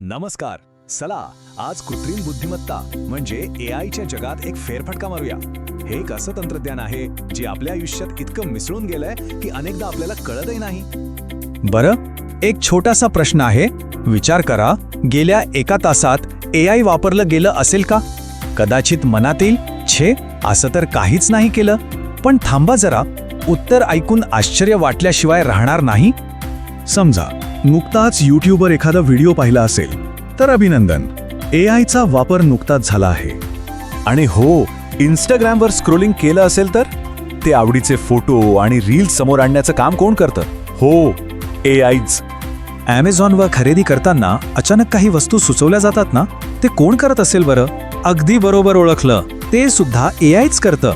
नमस्कार. चला आज कृत्रिम बुद्धिमत्ता म्हणजे ए आयच्या जगात एक फेरफटका मारूया. हे एक असं तंत्रज्ञान आहे जे आपल्या आयुष्यात इतकं मिसळून गेलंय की अनेकदा आपल्याला कळतही नाही. बरं? एक छोटासा प्रश्न आहे. विचार करा गेल्या एका तासात ए आय वापरलं गेलं असेल का? कदाचित मनात येईल छे असं तर काहीच नाही केलं. पण थांबा जरा उत्तर ऐकून आश्चर्य वाटल्याशिवाय राहणार नाही. समजा नुकताच यूट्यूबवर एखादा व्हिडिओ पाहिला असेल तर अभिनंदन. ए आयचा वापर नुकताच झाला आहे. आणि हो इंस्टाग्रामवर स्क्रोलिंग केलं असेल तर? ते आवडीचे फोटो आणि रील्स समोर आणण्याचं काम कोण करतं? हो ए आयच ॲमेझॉनवर खरेदी करताना अचानक काही वस्तू सुचवल्या जातात ना? ते कोण करत असेल बरं? अगदी बरोबर ओळखलं. ते सुद्धा ए आयच करतं.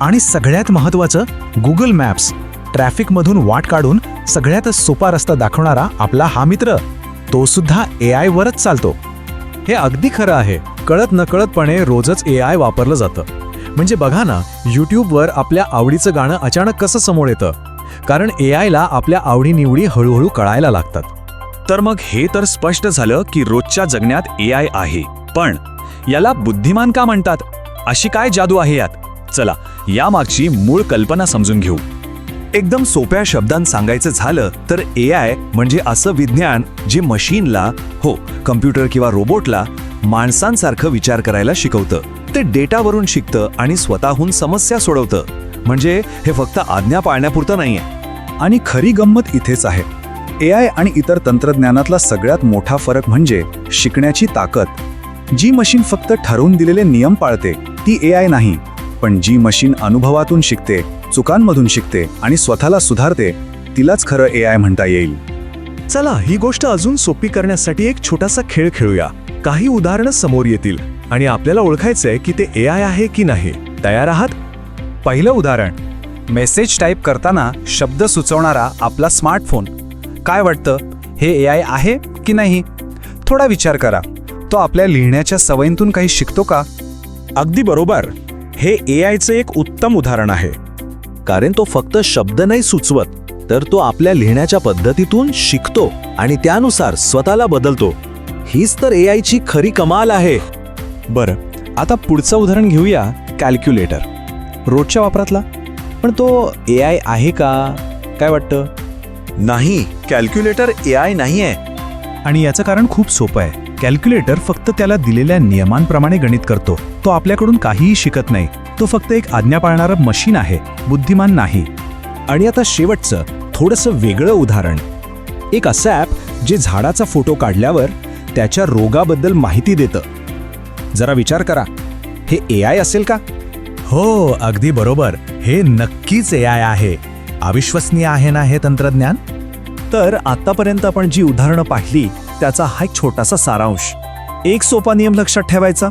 आणि सगळ्यात महत्त्वाचं गुगल मॅप्स ट्रॅफिकमधून वाट काढून सगळ्यात सोपा रस्ता दाखवणारा आपला हा मित्र तो सुद्धा ए आयवरच चालतो. हे अगदी खरं आहे. कळत नकळतपणे रोजच ए आय वापरलं जातं. म्हणजे बघा ना यूट्यूबवर आपल्या आवडीचं गाणं अचानक कसं समोर येतं? कारण ए आयला आपल्या आवडीनिवडी हळूहळू कळायला लागतात. तर मग हे तर स्पष्ट झालं की रोजच्या जगण्यात ए आय आहे. पण याला बुद्धिमान का म्हणतात? अशी काय जादू आहे यात? चला यामागची मूळ कल्पना समजून घेऊ. एकदम सोप्या शब्दांत सांगायचं झालं तर ए आय म्हणजे असं विज्ञान जे मशीनला हो कम्प्युटर किंवा रोबोटला माणसांसारखं विचार करायला शिकवतं. ते डेटावरून शिकतं आणि स्वतःहून समस्या सोडवतं. म्हणजे हे फक्त आज्ञा पाळण्यापुरतं नाहीये. आणि खरी गंमत इथेच आहे. ए आय आणि इतर तंत्रज्ञानातला सगळ्यात मोठा फरक म्हणजे शिकण्याची ताकद. जी मशीन फक्त ठरवून दिलेले नियम पाळते ती ए आय नाही. पण जी मशीन अनुभवातून शिकते चुकांमधून शिकते आणि स्वतःला सुधारते तिलाच खरं ए आय म्हणता येईल. चला ही गोष्ट अजून सोपी करण्यासाठी एक छोटासा खेळ खेळूया. काही उदाहरणं समोर येतील आणि आपल्याला ओळखायचंय की ते ए आय आहे की नाही. तयार आहात? पहिलं उदाहरण. मेसेज टाईप करताना शब्द सुचवणारा आपला स्मार्टफोन. काय वाटतं? हे ए आय आहे की नाही? थोडा विचार करा. तो आपल्या लिहिण्याच्या सवयींतून काही शिकतो का? अगदी बरोबर. हे ए आयचं एक उत्तम उदाहरण आहे. कारण तो फक्त शब्द नाही सुचवत तर तो आपल्या लिहिण्याच्या पद्धतीतून शिकतो आणि त्यानुसार स्वतःला बदलतो. हीच तर ए आयची खरी कमाल आहे. बरं आता पुढचं उदाहरण घेऊया कॅल्क्युलेटर रोजच्या वापरातला? पण तो ए आय आहे का? काय वाटतं? नाही कॅल्क्युलेटर ए आय नाही आहे आणि याचं कारण खूप सोपं आहे. कॅल्क्युलेटर फक्त त्याला दिलेल्या नियमांप्रमाणे गणित करतो. तो आपल्याकडून काहीही शिकत नाही. तो फक्त एक आज्ञा पाळणारं मशीन आहे बुद्धिमान नाही. आणि आता शेवटचं थोडंसं वेगळं उदाहरण. एक असं ॲप जे झाडाचा फोटो काढल्यावर त्याच्या रोगाबद्दल माहिती देतं. जरा विचार करा. हे ए आय असेल का? हो अगदी बरोबर. हे नक्कीच ए आय आहे. अविश्वसनीय आहे ना हे तंत्रज्ञान? तर आतापर्यंत आपण जी उदाहरणं पाहिली त्याचा हा एक छोटासा सारांश. एक सोपा नियम लक्षात ठेवायचा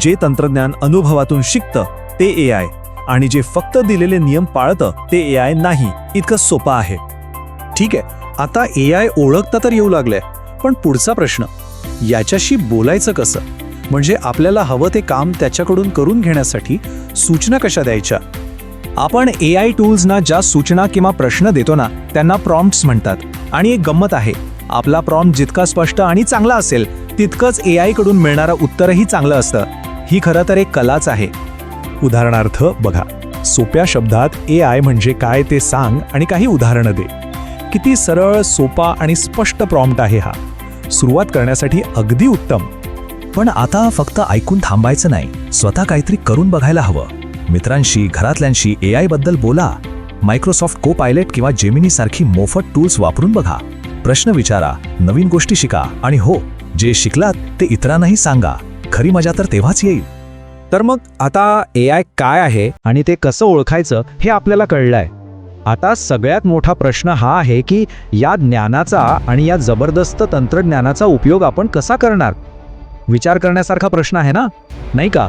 जे तंत्रज्ञान अनुभवातून शिकतं. ते ए आय आणि जे फक्त दिलेले नियम पाळतं ते ए आय नाही. इतकं सोपं आहे. ठीक आहे. आता ए आय ओळखता तर येऊ लागलंय. पण पुढचा प्रश्न याच्याशी बोलायचं कसं? म्हणजे आपल्याला हवं ते काम त्याच्याकडून करून घेण्यासाठी सूचना कशा द्यायच्या? आपण ए आय टूल्सना ज्या सूचना किंवा प्रश्न देतो ना त्यांना प्रॉम्प्ट्स म्हणतात. आणि एक गंमत आहे. आपला प्रॉम्प्ट जितका स्पष्ट आणि चांगला असेल तितकंच ए आयकडून मिळणारं उत्तरही चांगलं असतं. ही खरं तर एक कलाच आहे. उदाहरणार्थ बघा सोप्या शब्दात ए आय म्हणजे काय ते सांग आणि काही उदाहरणं दे. किती सरळ सोपा आणि स्पष्ट प्रॉम्प्ट आहे हा. सुरुवात करण्यासाठी अगदी उत्तम. पण आता फक्त ऐकून थांबायचं नाही. स्वतः काहीतरी करून बघायला हवं. मित्रांशी घरातल्यांशी ए आयबद्दल बोला. मायक्रोसॉफ्ट को पायलट किंवा जेमिनी सारखी मोफत टूल्स वापरून बघा. प्रश्न विचारा नवीन गोष्टी शिका आणि हो जे शिकलात ते इतरांनाही सांगा. खरी मजा तर तेव्हाच येईल. तर मग आता ए आय काय आहे आणि ते कसं ओळखायचं हे आपल्याला कळलंय. आता सगळ्यात मोठा प्रश्न हा आहे की या ज्ञानाचा आणि या जबरदस्त तंत्रज्ञानाचा उपयोग आपण कसा करणार? विचार करण्यासारखा प्रश्न आहे ना? नाही का?